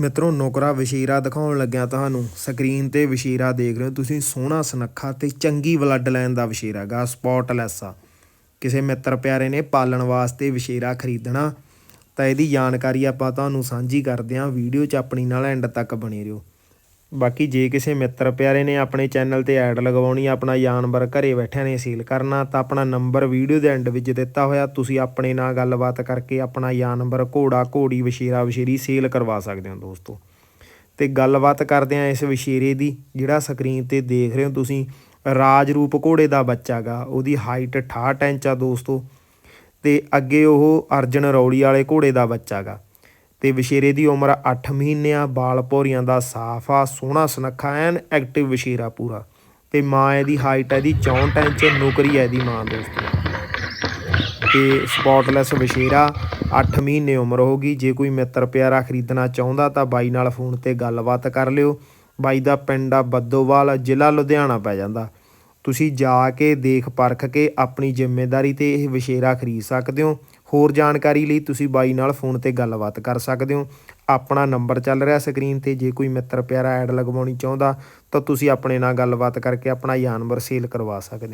ਮਿੱਤਰੋ, ਨੌਕਰਾ ਵਸ਼ੀਰਾ ਦਿਖਾਉਣ ਲੱਗਿਆ ਤੁਹਾਨੂੰ। ਸਕਰੀਨ ਤੇ ਵਸ਼ੀਰਾ ਦੇਖ ਰਹੇ ਹੋ ਤੁਸੀਂ, ਸੋਹਣਾ ਸੁਨੱਖਾ ਤੇ ਚੰਗੀ ਬਲੱਡ ਲਾਈਨ ਦਾ ਵਸ਼ੀਰਾ ਗਾ ਸਪੌਟਲੈਸ ਆ। ਕਿਸੇ ਮਿੱਤਰ ਪਿਆਰੇ ਨੇ ਪਾਲਣ ਵਾਸਤੇ ਵਸ਼ੀਰਾ ਖਰੀਦਣਾ, ਤਾਂ ਇਹਦੀ ਜਾਣਕਾਰੀ ਆਪਾਂ ਤੁਹਾਨੂੰ ਸਾਂਝੀ ਕਰਦੇ ਹਾਂ ਵੀਡੀਓ 'ਚ ਆਪਣੀ ਨਾਲ ਐਂਡ ਤੱਕ ਬਣੇ ਰਹੋ। ਬਾਕੀ ਜੇ ਕਿਸੇ ਮਿੱਤਰ ਪਿਆਰੇ ਨੇ ਆਪਣੇ ਚੈਨਲ ਤੇ ਐਡ ਲਗਵਾਉਣੀ ਆ, ਆਪਣਾ ਜਾਨਵਰ ਘਰੇ ਬੈਠਿਆਂ ਨੇ ਸੀਲ ਕਰਨਾ ਤਾਂ ਆਪਣਾ ਨੰਬਰ ਵੀਡੀਓ ਦੇ ਐਂਡ ਵਿੱਚ ਦਿੱਤਾ ਹੋਇਆ ਤੁਸੀਂ ਆਪਣੇ ਨਾਲ ਗੱਲਬਾਤ ਕਰਕੇ ਆਪਣਾ ਜਾਨਵਰ ਘੋੜਾ ਘੋੜੀ ਵਸ਼ੀਰਾ ਵਸ਼ੀਰੀ ਸੇਲ ਕਰਵਾ ਸਕਦੇ ਹੋ ਦੋਸਤੋ। ਤੇ ਗੱਲਬਾਤ ਕਰਦੇ ਆ ਇਸ ਵਸ਼ੀਰੇ ਦੀ ਜਿਹੜਾ ਸਕਰੀਨ ਤੇ ਦੇਖ ਰਹੇ ਹੋ ਤੁਸੀਂ ਰਾਜ ਰੂਪ ਘੋੜੇ ਦਾ ਬੱਚਾ ਗਾ ਉਹਦੀ ਹਾਈਟ 68 ਇੰਚ ਆ ਦੋਸਤੋ। ਤੇ ਅੱਗੇ ਉਹ ਅਰਜਨ ਰੌਲੀ ਵਾਲੇ ਘੋੜੇ ਦਾ ਬੱਚਾ ਗਾ। ਤੇ ਵਸ਼ੀਰੇ ਦੀ ਉਮਰ 8 ਮਹੀਨੇ ਆ ਬਾਲ ਭੌਰੀਆਂ ਦਾ ਸਾਫ਼ ਆ, ਸੋਹਣਾ ਸੁਨੱਖਾ ਐਨ ਐਕਟਿਵ ਵਸ਼ੀਰਾ ਪੂਰਾ। ਤੇ ਮਾਂ ਇਹਦੀ ਹਾਈਟ ਹੈ ਇਹਦੀ 64 ਇੰਚ, ਨੁਕਰੀ ਹੈ ਇਹਦੀ ਮਾਂ ਦੋਸਤੋ ਤੇ ਸਪੌਟਲੈਸ ਵਸ਼ੀਰਾ 8 ਮਹੀਨੇ ਉਮਰ ਹੋਗੀ ਜੇ ਕੋਈ ਮਿੱਤਰ ਪਿਆਰਾ ਖਰੀਦਣਾ ਚਾਹੁੰਦਾ ਤਾਂ ਬਾਈ ਨਾਲ ਫੋਨ ਤੇ ਗੱਲਬਾਤ ਕਰ ਲਿਓ। ਬਾਈ ਦਾ ਪਿੰਡ ਆ ਬੱਦੋਵਾਲ, ਜ਼ਿਲ੍ਹਾ ਲੁਧਿਆਣਾ ਪੈ ਜਾਂਦਾ। ਤੁਸੀਂ ਜਾ ਕੇ ਦੇਖ ਪਰਖ ਕੇ ਆਪਣੀ ਜ਼ਿੰਮੇਵਾਰੀ ਤੇ ਇਹ ਵਸ਼ੇਰਾ ਖਰੀਦ ਸਕਦੇ ਹੋ। ਹੋਰ ਜਾਣਕਾਰੀ ਲਈ ਤੁਸੀਂ ਬਾਈ ਨਾਲ ਫੋਨ ਤੇ ਗੱਲਬਾਤ ਕਰ ਸਕਦੇ ਹੋ। ਆਪਣਾ ਨੰਬਰ ਚੱਲ ਰਿਹਾ ਸਕਰੀਨ ਤੇ। ਜੇ ਕੋਈ ਮਿੱਤਰ ਪਿਆਰਾ ਐਡ ਲਗਵਾਉਣੀ ਚਾਹੁੰਦਾ ਤਾਂ ਤੁਸੀਂ ਆਪਣੇ ਨਾਲ ਗੱਲਬਾਤ ਕਰਕੇ ਆਪਣਾ ਜਾਨਵਰ ਸੇਲ ਕਰਵਾ ਸਕਦੇ ਹੋ।